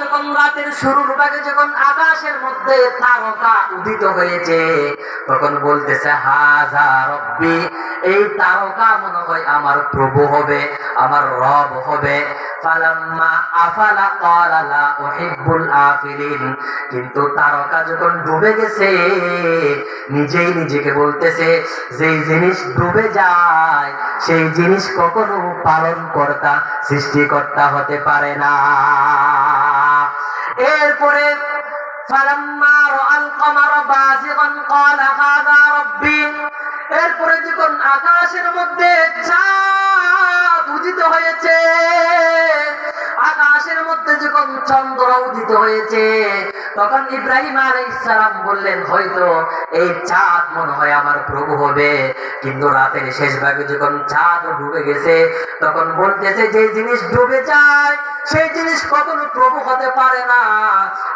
যখন রাতের শুরুর ভাগে যখন আকাশের মধ্যে তারকা উদিত হয়েছে, তখন বলতেছে এই তারকা মনে হয় আমার প্রভু হবে, আমার রব হবে। কিন্তু তারকা যখন ডুবে গেছে, নিজেই নিজেকে বলতেছে, যেই জিনিস ডুবে যায়, সেই জিনিস কখনো পালন কর্তা সৃষ্টিকর্তা হতে পারে না। এরপরে এরপরে যখন আকাশের মধ্যে উদিত হয়েছে, আকাশের মধ্যে যখন চন্দ্র উদিত হয়েছে, তখন ইব্রাহিম আলাইহিস সালাম বললেন, হয়তো এই চাঁদ মনে হয় আমার প্রভু হবে। কিন্তু রাতের শেষ ভাগে যখন চাঁদ ডুবে গেছে, তখন বলতেছে, যে জিনিস ডুবে যায় সেই জিনিস কখনো প্রভু হতে পারে না।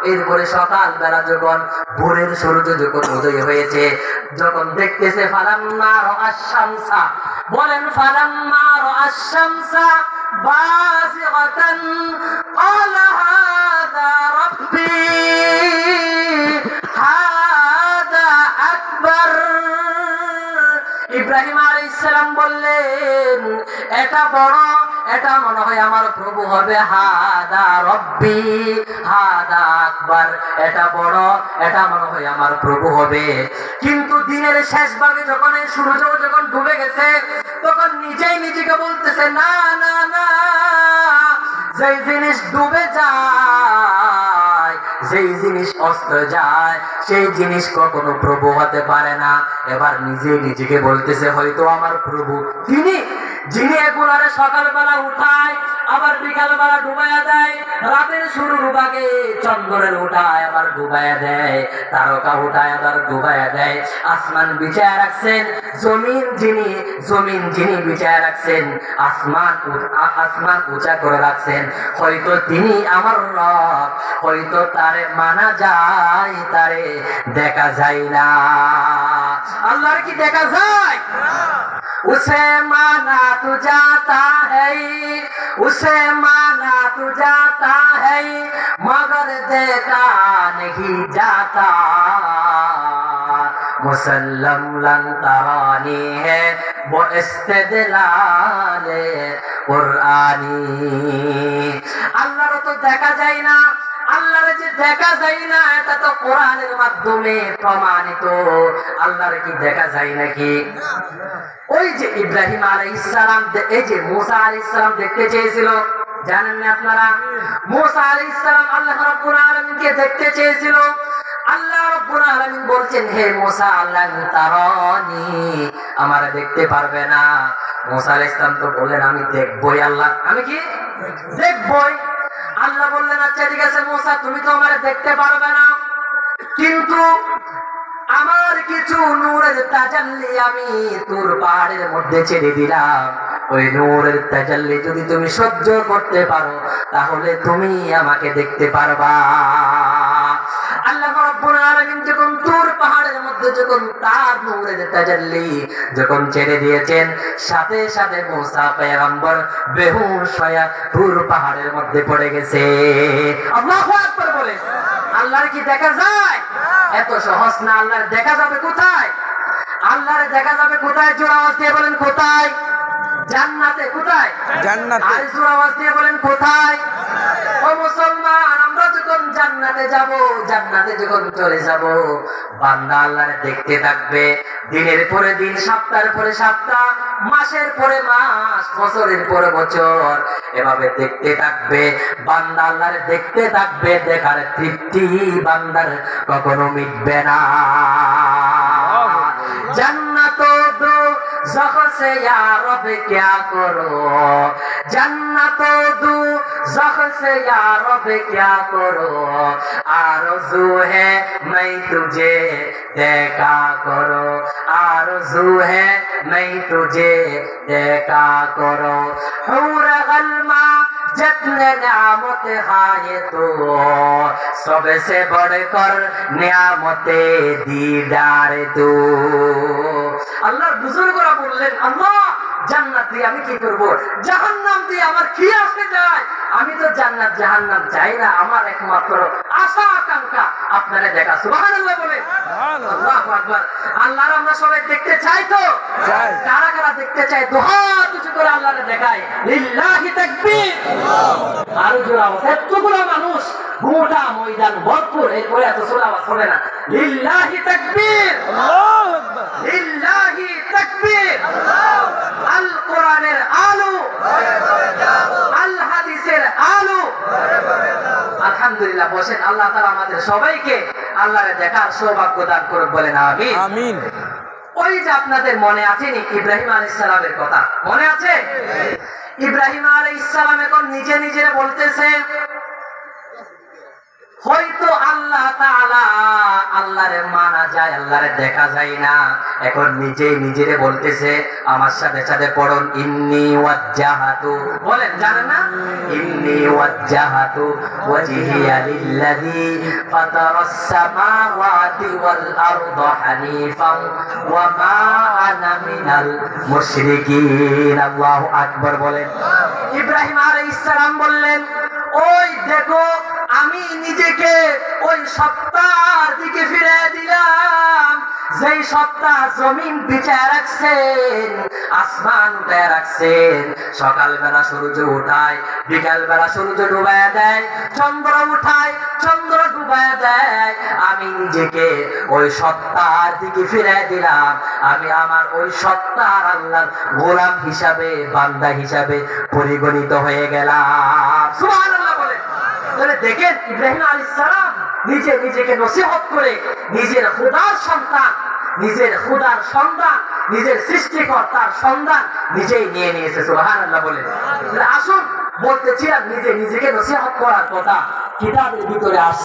এরপরে সকাল বেলা যখন ভোরের সূর্য যখন উদয় হয়েছে, যখন দেখতেছে, ফালাম্মা রাআশ-শামসা। বলেন, ফালাম্মা রাআশ-শামসা বাযিগাতান ক্বালা হাযা রাব্বি হাযা আকবার। ইব্রাহিম আলাইহিস সালাম বললেন, এটা বড় এটা মনে হয় আমার প্রভু হবে, হাদা রব্বি, হাদা আকবার। এটা বড়, এটা মনে হয় আমার প্রভু হবে। কিন্তু দিনের শেষ ভাগে যখন এই সূর্য যখন ডুবে গেছে, তখন নিজেই নিজেকে বলতেছে, না না না, যেই জিনিস ডুবে যায়, যেই জিনিস অস্ত যায়, সেই জিনিস কখনো প্রভু হতে পারে না। এবার নিজে নিজেকে বলতেছে, হয়তো আমার প্রভু তিনি যিনি এগুলারে সকালবেলা উঠায়, আবার বিকালবেলা ডুবাইয়া দেয়, রাতের শুরু ডুবাকে চন্দ্রের উঠায় আবার ডুবাইয়া দেয়, তারকা উঠায় আবার ডুবাইয়া দেয়, আসমান বিছায় রাখছেন, জমিন যিনি জমিন যিনি বিছায় রাখছেন, আসমান আসমান উঁচা করে রাখছেন, হয়তো তিনি আমার রব, হয়তো তারে মানা যায়, তারে দেখা যায় না। আল্লাহর কি দেখা যায়? उसे माना तू जाता है उसे माना तू जाता है मगर देखा नहीं जाता मुसलम लन तरानी है वो इस्तेदलाल कुरानी अल्लाह तो देखा जाए ना দেখা যায় না, এটা তো কোরআনের মাধ্যমে প্রমাণিত। আল্লাহর কি দেখা যায় নাকি? ওই যে ইব্রাহিম আলাইহিস সালাম এই যে মুসা আলাইহিস সালাম দেখতে চেয়েছিল, জানেন না আপনারা? মুসা আলাইহিস সালাম আল্লাহ রাব্বুল আলামিনকে দেখতে চেয়েছিল। আল্লাহ রাব্বুল আলামিন বলছেন, হে মুসা আল্লাহ তারানি, আমারে দেখতে পারবে না। মুসা আলাইহিস সালাম তো বললেন, আমি দেখবই আল্লাহ। আমি কি? দেখবই। আল্লাহ বললেন আচ্ছা ঠিক আছে মোসা, তুমি তো আমার দেখতে পারবে না। কিন্তু আমার কিছু নূরের তাজাল্লি আমি তোর পাহাড়ের মধ্যে ছেড়ে দিলাম। ওই নূরের তাজাল্লি যদি তুমি সহ্য করতে পারো, তাহলে তুমি আমাকে দেখতে পারবা। পাহাড়ের যখন তার নূরের তাজাল্লি যখন ছেড়ে দিয়েছেন সাথে সাথে মুসা পয়গম্বর বেহুশ হয়ে তোর পাহাড়ের মধ্যে পড়ে গেছে। আল্লাহু আকবার বলে আল্লাহর কি দেখা যায়? এত সহজ না আল্লাহর দেখা যাবে কোথায়? আল্লাহর দেখা যাবে কোথায়? জোড়া আওয়াজ দিয়ে বলেন কোথায়? জান্নাতে কোথায়? জান্নাতে। আর জোড়া আওয়াজ দিয়ে বলেন কোথায়? ও মুসলমান যখন জান্নাতে যাব জান্নাতে যখন চলে যাব বান্দা আল্লাহরে দেখতে থাকবে। দিনের পরে দিন সপ্তাহের পরে সপ্তাহ মাসের পরে মাস বছরের পরে বছর। এভাবে দেখতে থাকবে বান্দা আল্লাহরে দেখতে থাকবে দেখার তৃপ্তি বান্দার কখনো মিটবে না। জান্ন जख से या क्या करो जन्नत दू जख से या रब क्या करो आरज़ू है मैं तुझे देखा करो आरज़ू है मैं तुझे देखा करो हूर गलमा जितने नियामत खाए तो सबसे बढ़कर नियामतें दीदार तू আল্লাহর বুজুর্গরা বললেন আল্লাহ জান্নাত দিয়ে আমি কি করব? জাহান্নাম দিয়ে আমার কি আসে যায় আমি তো জান্নাত জাহান্নাম চাই না আমার একমাত্র আশা আকাঙ্ক্ষা। আপনারা দেখা সুবহানাল্লাহ বলে আল্লাহু আকবার। আল্লাহর আমরা সবাই দেখতে চাই তো? কারা কারা দেখতে চাই দুহাত উঁচু করে আল্লাহরে দেখায় লিল্লাহি তাকবীর। আরও জোরে আওয়াজ এতগুলো মানুষ গোটা ময়দান ভরপুর এরপরে এত জোরে আওয়াজ হবে না। লিল্লাহি তাকবীর! লিল্লাহি তাকবীর! আল কোরআনের আলো! আল হাদিসের আলো! আলহামদুলিল্লাহ বসেন আল্লাহ তাআলা আমাদের সবাইকে আল্লাহরে দেখার সৌভাগ্য দান করুক বলেন আমিন। আমিন। ওই যে আপনাদের মনে আছে নি ইব্রাহিম আলাইহিস সালামের কথা? মনে আছে? ইব্রাহিম আলাইহিস সালাম এখন নিজে নিজে বলতেছে হয়তো আল্লাহ আল্লাহরে মানা যায়, আল্লাহরে দেখা যায় না। এখন নিজেই নিজেরে বলতেছে, আমার সাথে সাথে পড়ুন, ইন্নি ওয়াজ্জাহাতু। বলেন, জানেন না? ইন্নি ওয়াজ্জাহাতু ওয়াজহিয়া লিল্লাযী ফাতারাস সামাওয়াতি ওয়াল আরদা হানিফান ওয়া মা আনা মিনাল মুশরিকিন। আল্লাহু আকবার বলেন। ইব্রাহিম আলাইহিস সালাম বললেন, ওই দেখো আমি নিজেকে ওই সত্তার দিকে ফিরে দিলাম। যেই সত্তা জমিন বিছায় রাখছেন, আসমান উঠায় রাখছেন, সকালবেলা সূর্য উঠায় বিকাল বেলা সূর্য ডুবায় দেয়, চন্দ্র উঠায়, চন্দ্র ডুবায় দেয়। আমি নিজেকে ওই সত্তার দিকে ফিরে দিলাম। আমি আমার ওই সত্তার আল্লাহর গোলাম হিসাবে, বান্দা হিসাবে পরিগণিত হয়ে গেলাম। সুবহানাল্লাহ। তাহলে দেখেন ইব্রাহিম আলী সালাম নিজে নিজেকে নসিহত করে নিজের খুদার সন্তান, নিজের হুদার সন্তান, নিজের সৃষ্টিকর্তার সন্ধান নিজেই নিয়ে নিয়েছে সুহান আল্লাহ বলে তাহলে আসুন বলতেছিলাম নিজে নিজেকে নসিহত করার কথা কিতাবের ভিতরে আস